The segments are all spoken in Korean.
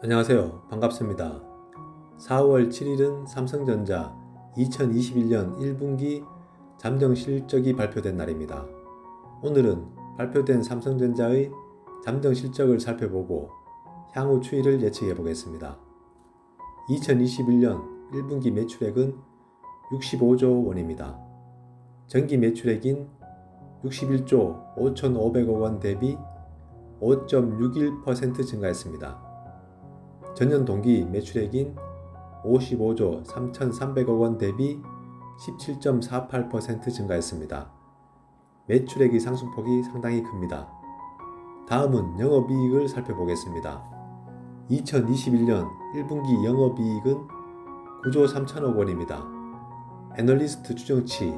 안녕하세요. 반갑습니다. 4월 7일은 삼성전자 2021년 1분기 잠정 실적이 발표된 날입니다. 오늘은 발표된 삼성전자의 잠정 실적을 살펴보고 향후 추이를 예측해 보겠습니다. 2021년 1분기 매출액은 65조 원입니다. 전기 매출액인 61조 5,500억 원 대비 5.61% 증가했습니다. 전년 동기 매출액인 55조 3,300억 원 대비 17.48% 증가했습니다. 매출액의 상승폭이 상당히 큽니다. 다음은 영업이익을 살펴보겠습니다. 2021년 1분기 영업이익은 9조 3천억 원입니다. 애널리스트 추정치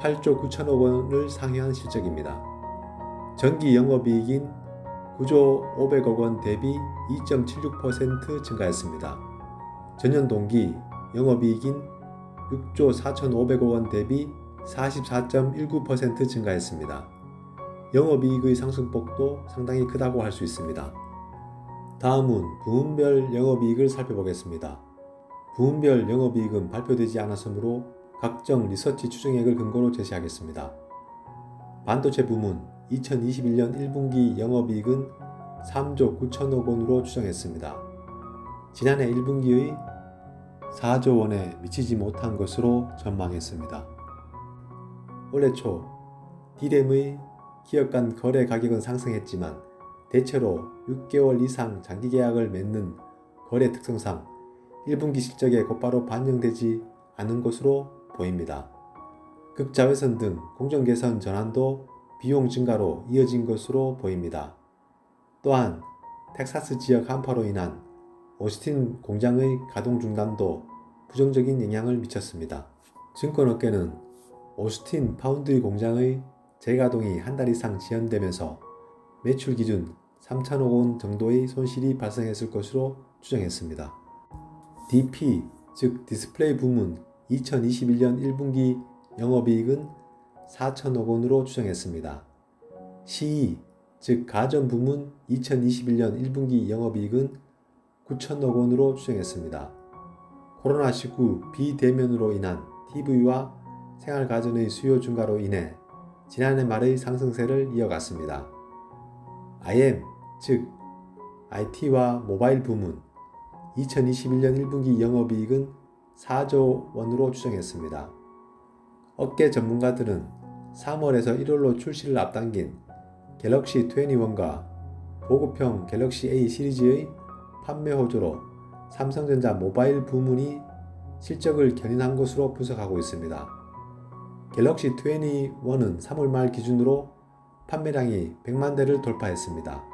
8조 9천억 원을 상회한 실적입니다. 전기 영업이익인 9조 500억 원 대비 2.76% 증가했습니다. 전년 동기 영업이익인 6조 4,500억 원 대비 44.19% 증가했습니다. 영업이익의 상승폭도 상당히 크다고 할 수 있습니다. 다음은 부문별 영업이익을 살펴보겠습니다. 부문별 영업이익은 발표되지 않았으므로 각종 리서치 추정액을 근거로 제시하겠습니다. 반도체 부문 2021년 1분기 영업이익은 3조 9천억 원으로 추정했습니다. 지난해 1분기의 4조 원에 미치지 못한 것으로 전망했습니다. 올해 초 디램의 기업 간 거래 가격은 상승했지만 대체로 6개월 이상 장기 계약을 맺는 거래 특성상 1분기 실적에 곧바로 반영되지 않은 것으로 보입니다. 극자회선 등 공정 개선 전환도 비용 증가로 이어진 것으로 보입니다. 또한 텍사스 지역 한파로 인한 오스틴 공장의 가동 중단도 부정적인 영향을 미쳤습니다. 증권업계는 오스틴 파운드리 공장의 재가동이 한 달 이상 지연되면서 매출 기준 3천억 원 정도의 손실이 발생했을 것으로 추정했습니다. DP, 즉 디스플레이 부문 2021년 1분기 영업이익은 4천억 원으로 추정했습니다. CE, 즉 가전 부문 2021년 1분기 영업이익은 9천억 원으로 추정했습니다. 코로나19 비대면으로 인한 TV와 생활가전의 수요 증가로 인해 지난해 말의 상승세를 이어갔습니다. IM, 즉 IT와 모바일 부문 2021년 1분기 영업이익은 4조 원으로 추정했습니다. 업계 전문가들은 3월에서 1월로 출시를 앞당긴 갤럭시 21과 보급형 갤럭시 A 시리즈의 판매 호조로 삼성전자 모바일 부문이 실적을 견인한 것으로 분석하고 있습니다. 갤럭시 21은 3월 말 기준으로 판매량이 100만 대를 돌파했습니다.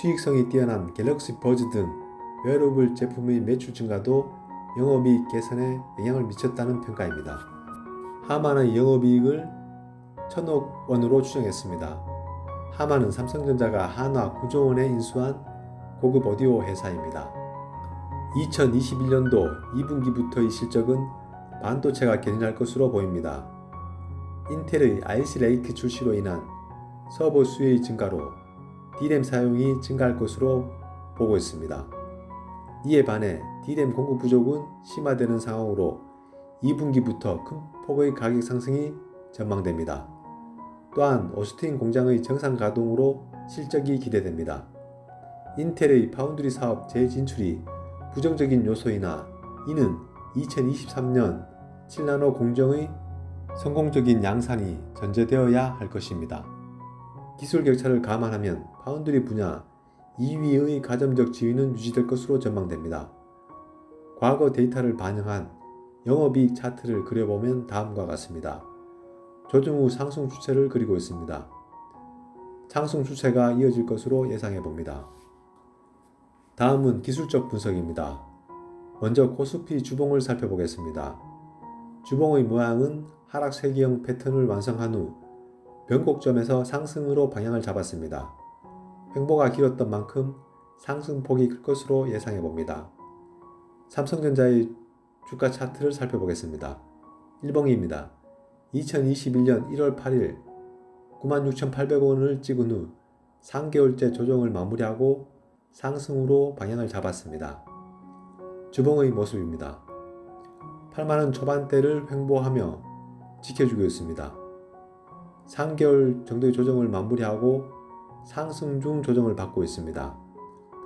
수익성이 뛰어난 갤럭시 버즈 등 웨어러블 제품의 매출 증가도 영업이익 개선에 영향을 미쳤다는 평가입니다. 하만의 영업이익을 1 천억 원으로 추정했습니다. 하만은 삼성전자가 한화 9조 원에 인수한 고급 오디오 회사입니다. 2021년도 2분기부터의 실적은 반도체가 견인할 것으로 보입니다. 인텔의 아이스 레이크 출시로 인한 서버 수요의 증가로 D램 사용이 증가할 것으로 보고 있습니다. 이에 반해 D램 공급 부족은 심화되는 상황으로 2분기부터 큰 폭의 가격 상승이 전망됩니다. 또한 오스틴 공장의 정상 가동으로 실적이 기대됩니다. 인텔의 파운드리 사업 재진출이 부정적인 요소이나 이는 2023년 7나노 공정의 성공적인 양산이 전제되어야 할 것입니다. 기술 격차를 감안하면 파운드리 분야 2위의 가점적 지위는 유지될 것으로 전망됩니다. 과거 데이터를 반영한 영업이익 차트를 그려보면 다음과 같습니다. 조정 후 상승 추세를 그리고 있습니다. 상승 추세가 이어질 것으로 예상해 봅니다. 다음은 기술적 분석입니다. 먼저 코스피 주봉을 살펴보겠습니다. 주봉의 모양은 하락세기형 패턴을 완성한 후 변곡점에서 상승으로 방향을 잡았습니다. 횡보가 길었던 만큼 상승폭이 클 것으로 예상해 봅니다. 삼성전자의 주가 차트를 살펴보겠습니다. 1봉입니다. 2021년 1월 8일 96,800원을 찍은 후 3개월째 조정을 마무리하고 상승으로 방향을 잡았습니다. 주봉의 모습입니다. 8만원 초반대를 횡보하며 지켜주고 있습니다. 3개월 정도의 조정을 마무리하고 상승 중 조정을 받고 있습니다.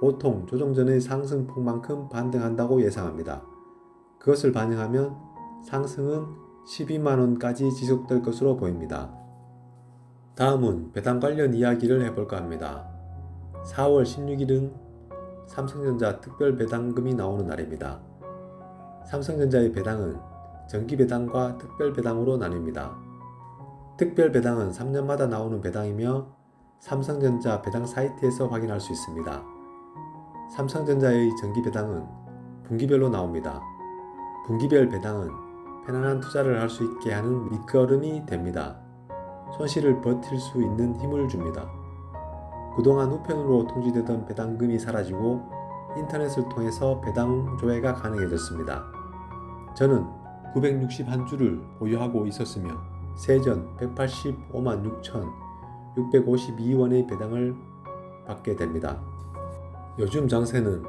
보통 조정 전의 상승폭만큼 반등한다고 예상합니다. 그것을 반영하면 상승은 12만원까지 지속될 것으로 보입니다. 다음은 배당 관련 이야기를 해볼까 합니다. 4월 16일은 삼성전자 특별 배당금이 나오는 날입니다. 삼성전자의 배당은 정기 배당과 특별 배당으로 나뉩니다. 특별 배당은 3년마다 나오는 배당이며 삼성전자 배당 사이트에서 확인할 수 있습니다. 삼성전자의 정기 배당은 분기별로 나옵니다. 분기별 배당은 편안한 투자를 할 수 있게 하는 밑거름이 됩니다. 손실을 버틸 수 있는 힘을 줍니다. 그동안 우편으로 통지되던 배당금이 사라지고 인터넷을 통해서 배당 조회가 가능해졌습니다. 저는 961주를 보유하고 있었으며 세전 185만 6,652원의 배당을 받게 됩니다. 요즘 장세는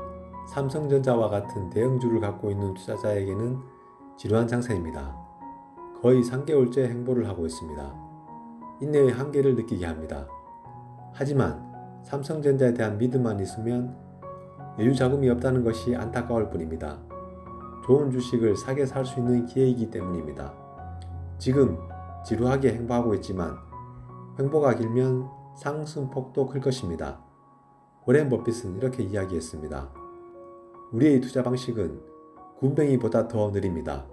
삼성전자와 같은 대형주를 갖고 있는 투자자에게는 지루한 장세입니다. 거의 3개월째 행보를 하고 있습니다. 인내의 한계를 느끼게 합니다. 하지만 삼성전자에 대한 믿음만 있으면 여유 자금이 없다는 것이 안타까울 뿐입니다. 좋은 주식을 사게 살 수 있는 기회이기 때문입니다. 지금 지루하게 행보하고 있지만 횡보가 길면 상승폭도 클 것입니다. 워렌 버핏은 이렇게 이야기했습니다. 우리의 투자 방식은 군뱅이보다 더 느립니다.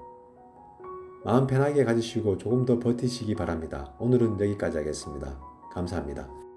마음 편하게 가지시고 조금 더 버티시기 바랍니다. 오늘은 여기까지 하겠습니다. 감사합니다.